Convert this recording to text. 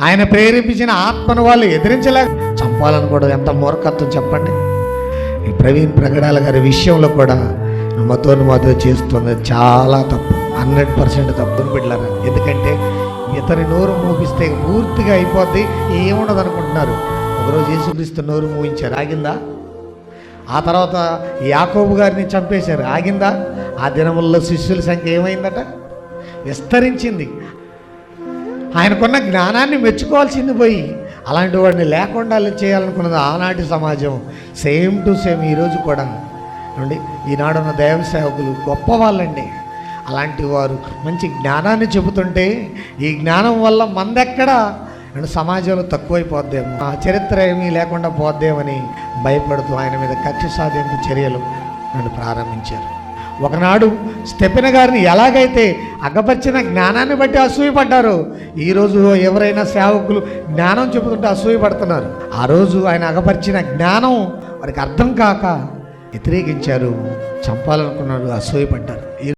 ఆయన ప్రేరేపించిన ఆత్మను వాళ్ళు ఎదిరించలేక చంపాలని కూడా ఎంత మూర్ఖత్వం చెప్పండి. ఈ ప్రవీణ్ ప్రగడాల గారి విషయంలో కూడా మతోని మతో చేస్తుంది చాలా తప్పు. హండ్రెడ్ పర్సెంట్ తప్పును పెట్టారు ఎందుకంటే ఇతని నోరు మూపిస్తే పూర్తిగా అయిపోద్ది ఏముండదు అనుకుంటున్నారు. ఒకరోజు యేసుక్రీస్తు నోరు మూయించారు ఆగిందా ఆ తర్వాత యాకోబు గారిని చంపేశారు ఆగిందా? ఆ దినముల్లో శిష్యుల సంఖ్య ఏమైందట? విస్తరించింది. ఆయనకున్న జ్ఞానాన్ని మెచ్చుకోవాల్సింది పోయి అలాంటి వాడిని లేకుండా చేయాలనుకున్నది ఆనాటి సమాజం. సేమ్ టు సేమ్ ఈరోజు కూడా. ఏమండి? ఈనాడున్న దైవ సేవకులు గొప్ప వాళ్ళండి అలాంటి వారు మంచి జ్ఞానాన్ని చెబుతుంటే ఈ జ్ఞానం వల్ల మందెక్కడ? అండ్ సమాజంలో తక్కువైపోద్దేమో. ఆ చరిత్ర ఏమీ లేకుండా పోద్దేమని భయపడుతూ ఆయన మీద కక్ష సాధింపు చర్యలు నన్ను ప్రారంభించారు. ఒకనాడు స్టెపిన గారిని ఎలాగైతే అగపరిచిన జ్ఞానాన్ని బట్టి అసూయపడ్డారో ఈరోజు ఎవరైనా సేవకులు జ్ఞానం చెబుతుంటే అసూయపడుతున్నారు. ఆ రోజు ఆయన అగపరిచిన జ్ఞానం వారికి అర్థం కాక వ్యతిరేకించారు చంపాలనుకున్నారు అసూయపడ్డారు.